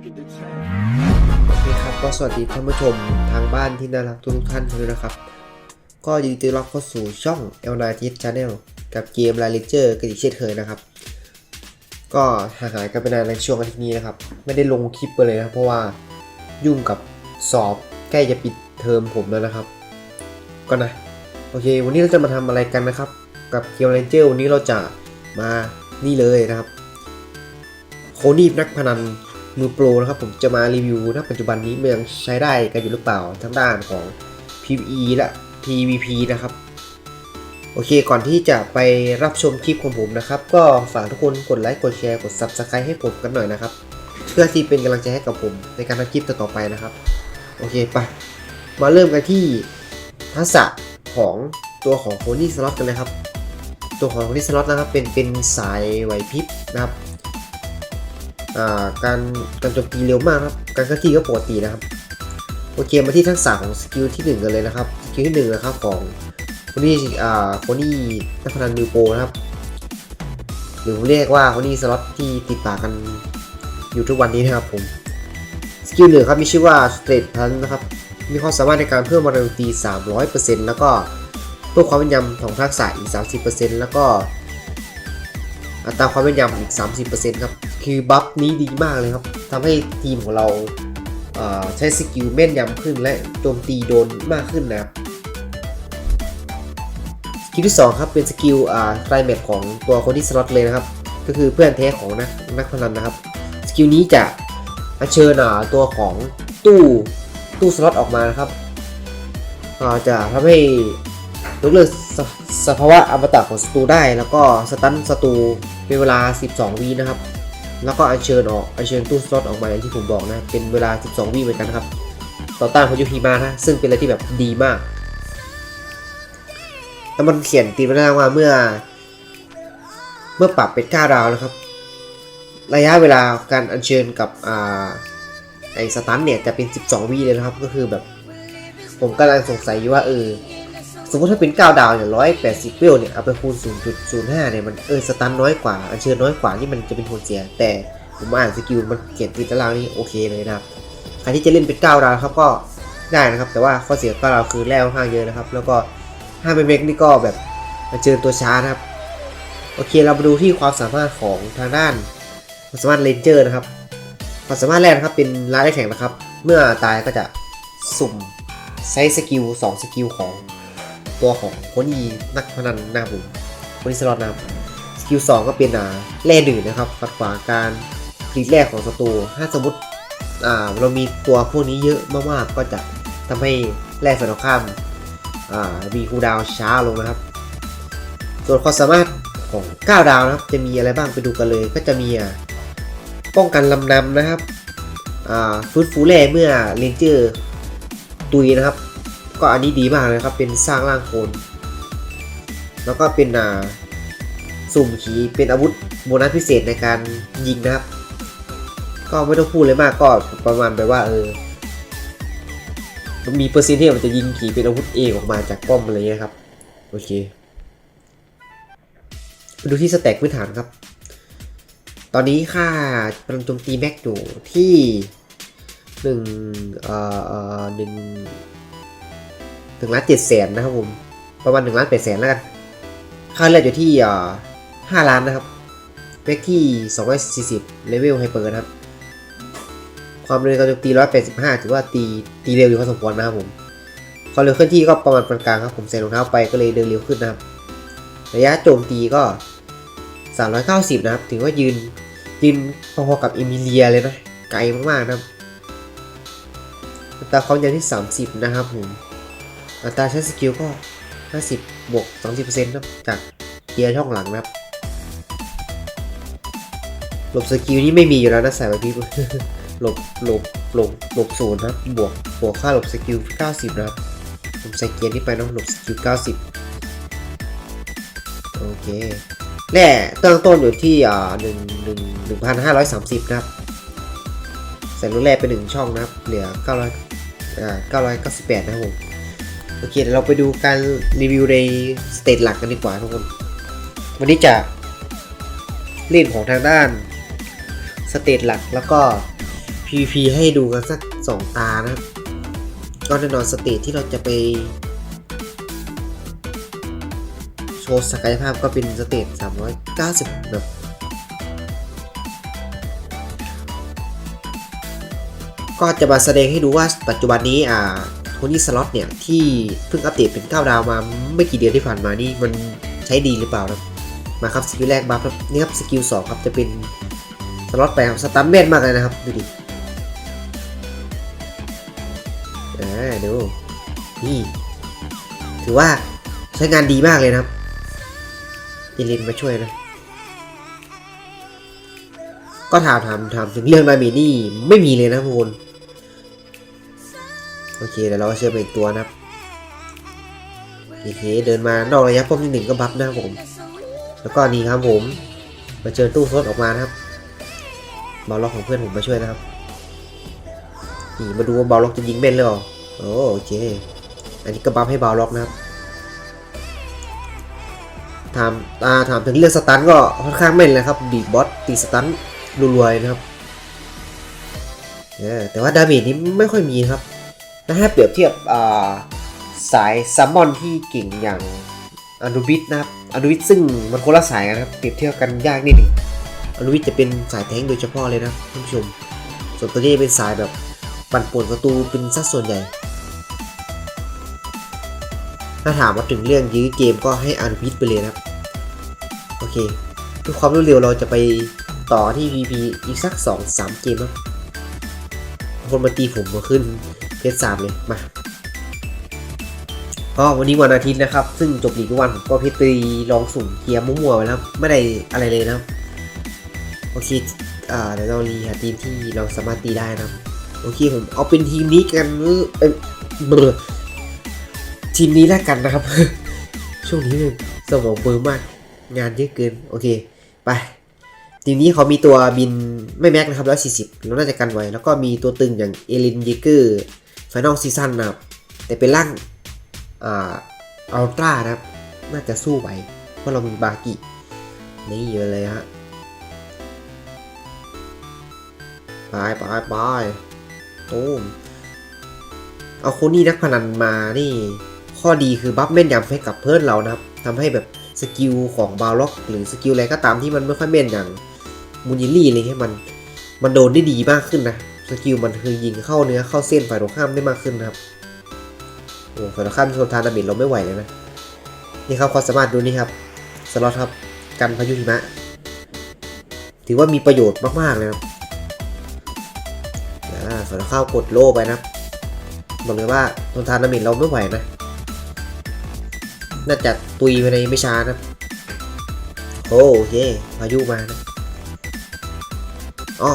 โอเคครับก็สวัสดีท่านผู้ชมทางบ้านที่น่ารักทุกท่านเลยนะครับ ก็ยินดีต้อนรับเข้าสู่ช่อง L n i t Channel กับเกม l a l e g e r กันอีกเช่นเคยนะครับ ก็ห่างหายกันไปนานในช่วงอาทิตย์นี้นะครับ ไม่ได้ลงคลิปไปเลยนะเพราะว่ายุ่งกับสอบใกล้จะปิดเทอมผมแล้วนะครับ ก็นะ โอเค วันนี้เราจะมาทำอะไรกันนะครับ กับเกม l a l e g e r วันนี้เราจะมานี่เลยนะครับ โคนี่นักพนัน มือโปรนะครับผมจะมารีวิวณปัจจุบันนี้มันยังใช้ได้กันอยู่หรือเปล่าทั้งด้านของ PVE และ PVP นะครับ โอเคก่อนที่จะไปรับชมคลิปของผมนะครับ ก็ฝากทุกคนกดไลค์กดแชร์กด Subscribe ให้ผมกันหน่อยนะครับเพื่อที่เป็นกำลังใจให้กับผมในการทำคลิปต่อๆไปนะครับ โอเคไปมาเริ่มกันที่ทักษะของตัวของโคนี่สล็อตกันเลยครับ ตัวของโคนี่สล็อตนะครับเป็นเป็นสายไหวพริบนะครับ การการโจมตีเร็วมากครับ การเคลื่อนที่ก็ปกตินะครับ โอเคมาที่ทักษะของสกิลที่ 1 กันเลยนะครับ สกิลที่1นะครับของคนนี้อ่าคนนี้นักพนันมิวโปนะครับ หรือเรียกว่าคนนี้สล็อตที่ติดปากกันอยู่ทุกวันนี้นะครับผม สกิลหนึ่งครับมีชื่อว่าสเตรทพันนะครับ มีความสามารถในการเพิ่มมาเร็วตี 300%แล้วก็เพิ่มความแม่นยำของทักษะอีก 30%แล้วก็อัตราความแม่นยำอีก 30%ครับ คือบัฟนี้ดีมากเลยครับทำให้ทีมของเราเใช้สกิลแม่นยำขึ้นและโจมตีโดนมากขึ้นนะครับสกิลที่ 2 ครับเป็นสกิลอ่าไคลแมทของตัวคนที่สล็อตเลยนะครับ ก็คือเพื่อนแท้ของนักนักพนันนะครับสกิลนี้จะเชิญอ่าตัวของตู้ตู้สล็อตออกมานะครับาจะทำให้ยกเลิกสสภาวะอมตะของศัตรูได้ แล้วก็สตันศัตรูเป็นเวลา 12วินะครับ แล้วก็อัญเชิญออกอัญเชิญตู้สล็อตออกมาอย่างที่ผมบอกนะ เป็นเวลา 12 วิเหมือนกันนะครับ ต่อต้านพายุหิมะนะซึ่งเป็นอะไรที่แบบดีมาก แล้วมันเขียนตีมาหน้าว่าเมื่อ เมื่อปรับเป็น9ดาวนะครับ ระยะเวลาการอัญเชิญกับอ่าไอ้สตันเนี่ยจะเป็น 12 วิเลยนะครับ ก็คือแบบ ผมกำลังสงสัยอยู่ว่าเออ สมมติถ้าเป็น 9 ดาวเนี่ย180เวลเนี่ยเอาไปคูณ 0.05 เนี่ยมันเออสตันน้อยกว่าอัญเชิญน้อยกว่านี่มันจะเป็นผลเสีย แต่ผมอ่านสกิลมันเขียนติดตารางนี่โอเคเลยนะครับใครที่จะเล่นเป็น 9 ดาวครับก็ได้นะครับ แต่ว่าข้อเสีย9ดาวคือแร่ค่อนข้างเยอะนะครับ แล้วก็ห้าเมกนี่ก็แบบอัญเชิญตัวช้านะครับโอเคเรามาดูที่ความสามารถของทางด้านความสามารถเลนเจอร์นะครับความสามารถแรกนะครับเป็นร้ายได้แข่งนะครับ เมื่อตายก็จะสุ่มใช้สกิล2สกิลของ ตัวของคนีนักพนันนะครับผมคนีสล็อตนะครับสกิล2ก็เป็นอ่าแร่ดื่นนะครับขัดขวาการผลิตแร่ของศัตรูถ้าสมมติอ่าเรามีตัวพวกนี้เยอะมากๆก็จะทำให้แร่ฝ่ายตรงข้ามอ่ามีคูดาวช้าลงนะครับ ส่วนความสามารถของ 9 ดาวนะครับ จะมีอะไรบ้างไปดูกันเลย ก็จะมีอ่าป้องกันลำนำนะครับอ่าฟื้นฟูแร่เมื่อเลนเจอร์ตุยนะครับ ก็อันนี้ดีมากเลยครับ เป็นสร้างร่างโคน แล้วก็เป็นอ่าสุ่มขีเป็นอาวุธโบนัสพิเศษในการยิงนะครับ ก็ไม่ต้องพูดเลยมากก็ประมาณแบบว่าเออมันมีเปอร์เซ็นต์ที่มันจะยิงขีเป็นอาวุธเองออกมาจากป้อมอะไรเงี้ยครับ โอเคไปดูที่สแต็กพื้นฐานครับ ตอนนี้ค่าพลังโจมตีแม็กอยู่ที่หนึ่งเอ่อเอ่อ หนึ่งถึงล้านเจ็ดแสนนะครับผม ประมาณหนึ่งล้านแปดแสนแล้วกัน ค่าเลือดอยู่ที่ห้าล้านนะครับแม็กที่สองร้อยสี่สิบเลเวลไฮเปอร์นะครับ ความเร็วการโจมตีร้อยแปดสิบห้าถือว่าตีตีเร็วอยู่พอสมควรนะครับผม ความเร็วเคลื่อนที่ก็ประมาณปานกลางครับผมใส่รองเท้าไปก็เลยเดินเร็วขึ้นนะครับ ระยะโจมตีก็ 390 นะครับ ถือว่ายืนยืนพอๆกับเอมิเลียเลยนะ ไกลมากๆนะครับตาความยาวที่ 30 นะครับผม อัตราใช้สกิลก็ 50 บวก 20%ครับจากเกียร์ช่องหลังนะครับ หลบสกิลนี้ไม่มีอยู่แล้วนะสายแบบพี่หลบหลบหลบหลบศูนย์นะบวกบวกค่าหลบสกิล 90 นะครับผมใส่เกียร์นี้ไปเนาะหลบสกิล 90 โอเคแร่ตั้งต้นอยู่ที่อ่าหนึ่งหนึ่งหนึ่งพันห้าร้อยสามสิบนะครับใส่ลูกแร่ไปหนึ่งช่องนะครับ เหลือเก้าร้อยอ่าเก้าร้อยเก้าสิบแปดนะครับผม โอเคเดี๋ยวเราไปดูการรีวิวในสเตจหลักกันดีกว่าทุกคน วันนี้จะเล่นของทางด้านสเตจหลักแล้วก็ PVP ให้ดูกันสักสองตานะครับก็แน่นอนสเตจที่เราจะไป โชว์ศักยภาพก็เป็นสเตจ390แบบก็จะมาแสดงให้ดูว่าปัจจุบันนี้อ่า โทนี่สล็อตเนี่ย ที่เพิ่งอัปเดตเป็น 9 ดาวมาไม่กี่เดือนที่ผ่านมานี่มันใช้ดีหรือเปล่าครับ มาครับสกิลแรกบัฟครับนี่ครับสกิล2ครับจะเป็นสล็อตไปครับสตันแมนมากเลยนะครับ ดูดิอ่าดูนี่ถือว่าใช้งานดีมากเลยนะครับเยลินมาช่วยนะ ก็ถามถามถามถึงเรื่องดาเมจนี่ไม่มีเลยนะทุกคน โอเคเดี๋ยวเราก็เชื่อมไปอีกตัวนะครับโอเคเดินมานอกระยะป้อมที่หนึ่งก็บัฟนะครับผม แล้วก็นี่ครับผมมาเจอตู้ซดออกมานะครับบอลล็อกของเพื่อนผมมาช่วยนะครับนี่มาดูว่าบอลล็อกจะยิงแม่นหรือเปล่าโอ้โอเค อันนี้ก็บัฟให้บอลล็อกนะครับถามอ่าถามถึงเรื่องสตันก็ค่อนข้างแม่นเลยครับบีบอสตีสตันรัวๆนะครับเออแต่ว่าดาเมจนี้ไม่ค่อยมีครับ ถ้าเปรียบเทียบสายซัมมอนที่เก่งอย่างอนุบิทนะครับอนุบิทซึ่งมันคนละสายกันะครับเปรียบเทียบกันยากนิดหนึงอนุบิทจะเป็นสายแทงโดยเฉพาะเลยนะท่านผู้ชม ส่วนตัวนี้เป็นสายแบบปั่นป่วนประตูเป็นสัดส่วนใหญ่ ถ้าถามมาถึงเรื่องยื้อเกมก็ให้อนุบิทไปเลยนะครับ โอเคเพื่อความรวดเร็วเราจะไปต่อที่ VP อีกสัก 2-3 เกมนะ คนมาตีผมมาขึ้นเพชรสามเลยมาก็วันนี้วันอาทิตย์นะครับ ซึ่งจบลีกวันผมก็เพชรไปลองสุ่มเกียร์มั่วๆไปแล้วไม่ได้อะไรเลยนะโอเคอ่าเดี๋ยวเรารีหาทีมที่เราสามารถตีได้นะโอเคผมเอาเป็นทีมนี้กันเออเอ้ยเบอทีมนี้แล้วกันนะครับ ช่วงนี้สมองเบอร์มากงานเยอะเกิน โอเค ไป ทีมนี้เขามีตัวบินไม่แม็กนะครับร้อยสี่สิบน่าจะกันไว้ แล้วก็มีตัวตึงอย่างเอลินเยเกอร์ไฟนอลซีซั่นนะครับ แต่เป็นร่างอ่าอัลตร้านะครับ น่าจะสู้ไหวเพราะเรามีบากินี่เยอะเลยฮะไปไปไปโอ้มเอาคนนี้นักพนันมานี่ ข้อดีคือบัฟแม่นยำให้กับเพื่อนเรานะครับทำให้แบบสกิลของบาล็อกหรือสกิลอะไรก็ตามที่มันไม่ค่อยแม่นอย่าง มูนิลี่อะไรเงี้ยมัน มันโดนได้ดีมากขึ้นนะ สกิลมันคือยิงเข้าเนื้อเข้าเส้นฝ่ายตรงข้ามได้มากขึ้นนะครับ โอ้ฝ่ายตรงข้ามทนทานดาเมจเราไม่ไหวเลยนะ นี่ครับความสามารถดูนี่ครับ สล็อตครับ กันพายุหิมะ ถือว่ามีประโยชน์มากๆเลยครับอ่าฝนข้าวกดโล่ไปนะบอกเลยว่าทนทานดาเมจเราไม่ไหวนะ น่าจะตุยไปในไม่ช้านะโอ้โอเคพายุมานะ อ๋อ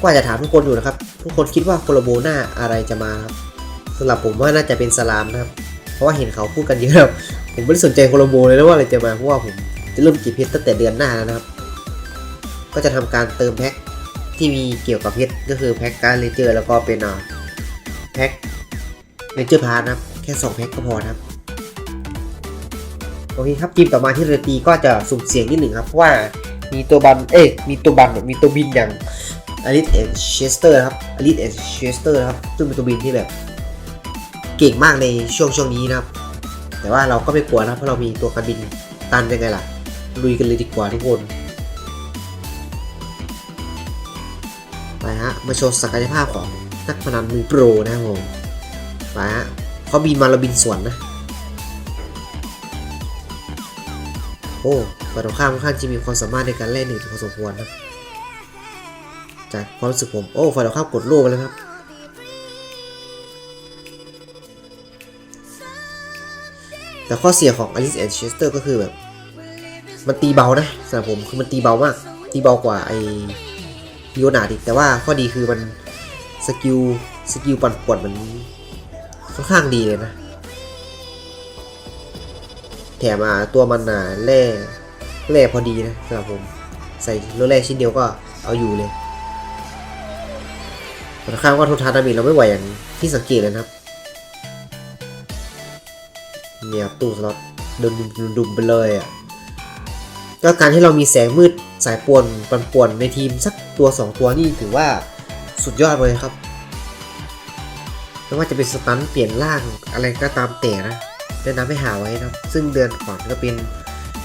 ก็อาจะถามทุกคนอยู่นะครับ ทุกคนคิดว่าโคโลโบหน้าอะไรจะมาครับสำหรับผมว่าน่าจะเป็นสลามนะครับ เพราะว่าเห็นเขาพูดกันเยอะครับผมไม่ได้สนใจโคโลโบเลยนะว่าอะไรจะมาเพราะว่าผมจะเริ่มก็บเพชรตั้งแต่เดือนหน้าแล้วนะครับ ก็จะทำการเติมแพ็คที่มีเกี่ยวกับเพชรก็คือแพ็คการ์ดเลเจอร์แล้วก็เป็นอ่าแพ็คเลเจอร์พาร์ทนะครับแค่2แพ็คก็พอนะครับโอเคครับทีมต่อมาที่เรตีก็จะสุ่มเสี่ยงนิดหนึ่งครับเพราะว่า มีตัวบันเอ้มีตัวบันมีตัวบินอย่างอลิสเอเชสเตอร์ครับอลิสเอเชสเตอร์ครับซึ่งเป็นตัวบินที่แบบเก่งมากในช่วงช่วงนี้นะครับ แต่ว่าเราก็ไม่กลัวนะเพราะเรามีตัวการบินตันยังไงล่ะ ลุยกันเลยดีกว่าทุกคนไปฮะมาโชว์ศักยภาพของนักพนันมือโปรนะครับผมไปฮะเขาบินมาเราบินสวนนะ โอ้ ฝ่ายตรงข้ามค่อนข้างจะมีความสามารถในการเล่นหนึ่งพอสมควรนะจากความรู้สึกผม โอ้ฝ่ายตรงข้ามกดโล่ไปแล้วครับแต่ข้อเสียของ Alice and Chester ก็คือแบบ มันตีเบานะสำหรับผมคือมันตีเบามาก ตีเบากว่าไอโยนาดิแต่ว่าข้อดีคือมันสกิลสกิลปั่นป่วนมันค่อนข้างดีเลยนะ แถมอะตัวมันอะแร่ แร่พอดีนะสำหรับผม ใส่โลแร่ชิ้นเดียวก็เอาอยู่เลยแต่ข้างว่าทุนทานดามจเราไม่ไหวอย่างที่สังเกตเลยนะครับเนี่ยตู้สล็อตดุมดุมไปเลยอะก็การที่เรามีแสงมืดสายป่วนปันป่วนในทีมสักตัว 2 ตัวนี่ถือว่าสุดยอดเลยครับไม่ว่าจะเป็นสตันเปลี่ยนร่างอะไรก็ตามแต่นะแนะนำให้หาไว้นะซึ่งเดือนก่อนก็เป็น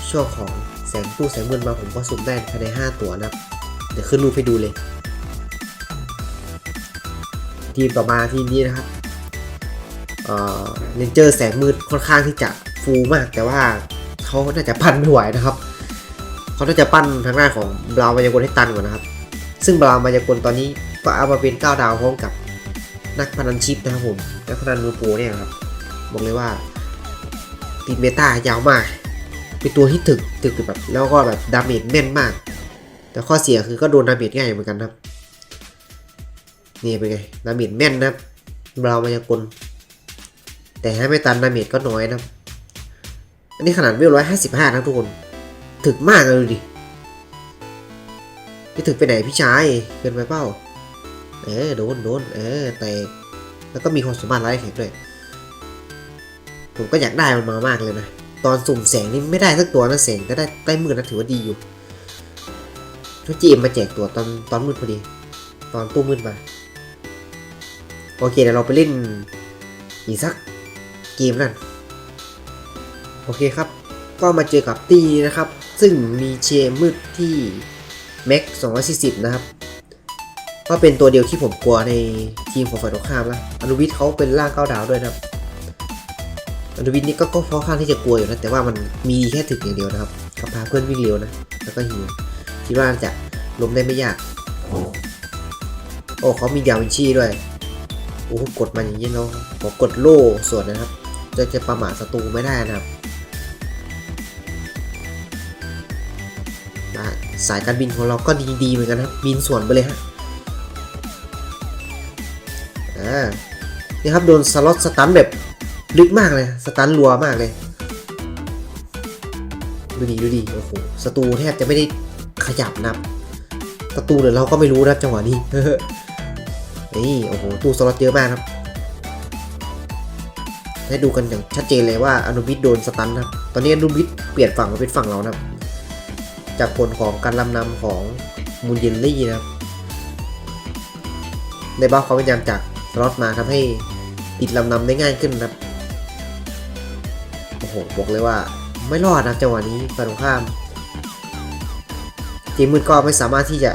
ช่วงของ แสงตู้แสงมืนมาผมก็สุ่มได้ภายใน 5 ตัวนะครับ เดี๋ยวขึ้นรูปให้ดูเลย ทีมต่อมาทีมนี้นะครับเอ่อเรนเจอร์แสงมืดค่อนข้างที่จะฟูมาก แต่ว่าเขาน่าจะปั้นไม่ไหวนะครับเขาน่าจะปั้นทางหน้านของบราวน์มายากลให้ตันก่อนนะครับ ซึ่งบราวน์มายากลตอนนี้ก็เอามาเป็น9ดาวพร้อมกับนักพนันชิปนะครับผมนักพนันมือโปรเนี่ยครับบอกเลยว่าติดเมตายาวมาก เป็นตัวที่ถึกถึกแบบแล้วก็แบบดาเมจแม่นมาก แต่ข้อเสียคือก็โดนดาเมจง่ายเหมือนกันครับ นี่เป็นไงดาเมจแม่นนะครับบรามายากลแต่ให้ไม่ตันดาเมจก็น้อยนะอันนี้ขนาดเวร้อยห้าสิบห้านะทุกคน ถึกมากเลยดูดิพี่ถึกไปไหนพี่ชายเกินไปเปล่าเออโดนโดนเออแต่แล้วก็มีความสามารถไล่แข็งด้วยผมก็อยากได้มันมามากเลยนะ ตอนสุ่มแสงนี่ไม่ได้สักตัวนะแสงก็ได้ได้มืดนะถือว่าดีอยู่ทุจีมมาแจกตัวตอนตอนมืดพอดี ตอนตู้มืดมา โอเคเดี๋ยวเราไปเล่นอีกสักเกมนั่น โอเคครับ ก็มาเจอกับตีนะครับ ซึ่งมีเชมมืดที่แม็ก240 นะครับก็เป็นตัวเดียวที่ผมกลัวในทีมของฝ่ายตรงข้ามแล้วอนุวิทย์เขาเป็นล่างเก้าดาวด้วยนะครับ อันุวิทย์นี่ก็ก็ค่อนข้างที่จะกลัวอยู่นะ แต่ว่ามันมีแค่ถึกอย่างเดียวนะครับกับพาเพื่อนวิ่งเร็วนะ แล้วก็หิวคิดว่าจะล้มได้ไม่ยาก โอ้เขามีดาวินชีด้วย โอ้กดมันอย่างนี้เนาะผมกดโล่ส่วนนะครับ จะจะประมาทศัตรูไม่ได้นะครับสายการบินของเราก็ดีดีๆเหมือนกันนะครับ บินส่วนไปเลยฮะอ่านี่ครับโดนสล็อตสตันแบบ ลึกมากเลย สตันรัวมากเลย ดูดีดูดีโอ้โหศัตรูแทบจะไม่ได้ขยับนับศัตรูเดี๋ยวเราก็ไม่รู้นะจังหวะนี้นี่โอ้โหตู้สล็อตเยอะมากครับให้ดูกันอย่างชัดเจนเลยว่าอนุบิดโดนสตันนะครับ ตอนนี้อนุบิดเปลี่ยนฝั่งมาเป็นฝั่งเรานะครับ จากผลของการลำนำของมูนเยนลี่นะครับในบ้าความพยายามจากสล็อตมาทำให้ติดลำนำได้ง่ายขึ้นนะครับ บอกเลยว่าไม่รอดนะจังหวะนี้ฝ่ายตรงข้าม ทีมมืดก็ไม่สามารถที่จะ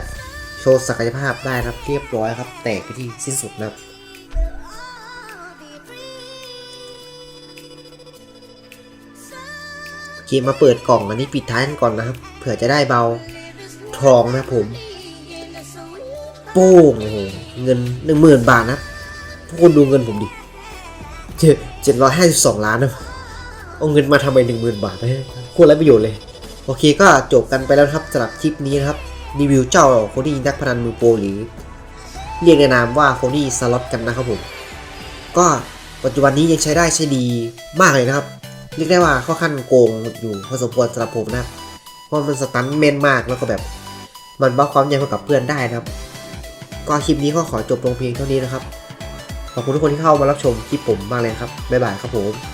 โชว์ศักยภาพได้นะครับเรียบร้อยครับ แตกไปที่สิ้นสุดนะครับเกมมาเปิดกล่องอันนี้ปิดท้ายกันก่อนนะครับ เผื่อจะได้เบาทองนะผม โป้งโอ้โหเงินหนึ่งหมื่นบาทนะทุกคนดูเงินผมดิเจ็ดเจ็ดร้อยห้าสิบสองล้านนะ เอาเงินมาทำไมหนึ่งหมื่นบาทนะโคตรไร้ประโยชน์เลย โอเคก็จบกันไปแล้วครับสำหรับคลิปนี้นะครับรีวิวเจ้าโคดี้นักพนันมือโปรหรือ เรียกในนามว่าโคดี้สล็อตกันนะครับผมก็ปัจจุบันนี้ยังใช้ได้ใช้ดีมากเลยนะครับเรียกได้ว่าค่อนข้างโกงอยู่พอสมควรสำหรับผมนะครับเพราะมันสตันเมนมากแล้วก็แบบ มันบัฟความยังกับเพื่อนได้นะครับ ก็คลิปนี้ก็ขอจบลงเพียงเท่านี้นะครับขอบคุณทุกคนที่เข้ามารับชมคลิปผมมากเลยครับบ๊ายบายครับผม